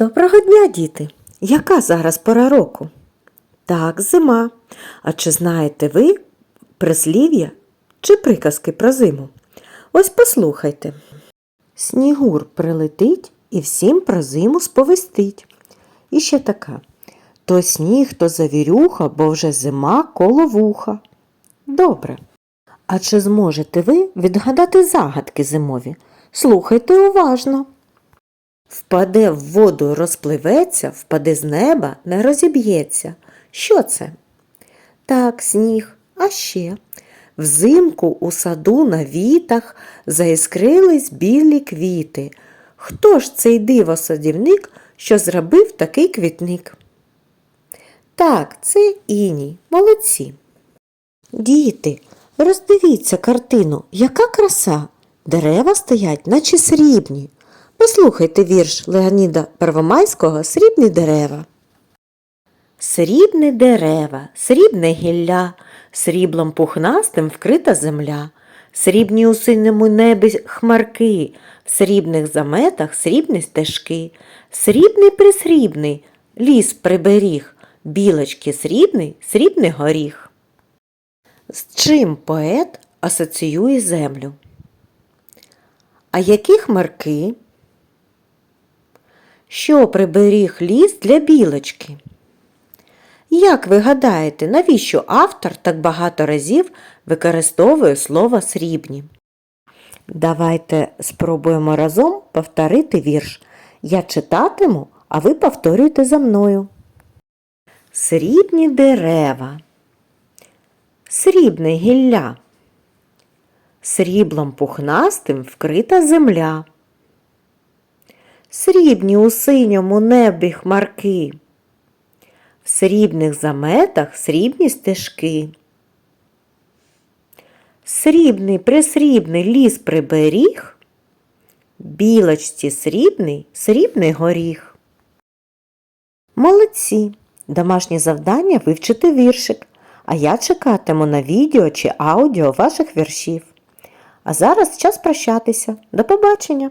Доброго дня, діти! Яка зараз пора року? Так, зима. А чи знаєте ви прислів'я чи приказки про зиму? Ось послухайте. Снігур прилетить і всім про зиму сповістить. І ще така. То сніг, то завірюха, бо вже зима коло вуха. Добре. А чи зможете ви відгадати загадки зимові? Слухайте уважно. Впаде в воду, розпливеться, впаде з неба, не розіб'ється. Що це? Так, сніг, а ще. Взимку у саду на вітах заіскрились білі квіти. Хто ж цей диво-садівник, що зробив такий квітник? Так, це іній, молодці. Діти, роздивіться картину, яка краса. Дерева стоять, наче срібні. Послухайте вірш Леоніда Первомайського Срібні дерева. Срібні дерева, срібне гілля, сріблом пухнастим вкрита земля, срібні у синьому небі хмарки, в срібних заметах срібні стежки, срібний присрібний, ліс приберіг, білочки срібний, срібний горіх. З чим поет асоціює землю? А які хмарки? Що приберіг ліс для білочки? Як ви гадаєте, навіщо автор так багато разів використовує слово срібні? Давайте спробуємо разом повторити вірш. Я читатиму, а ви повторюйте за мною. Срібні дерева, срібне гілля, сріблом пухнастим вкрита земля. Срібні у синьому небі хмарки, в срібних заметах срібні стежки. Срібний присрібний ліс приберіг, білочці срібний, срібний горіх. Молодці! Домашнє завдання вивчити віршик, а я чекатиму на відео чи аудіо ваших віршів. А зараз час прощатися. До побачення!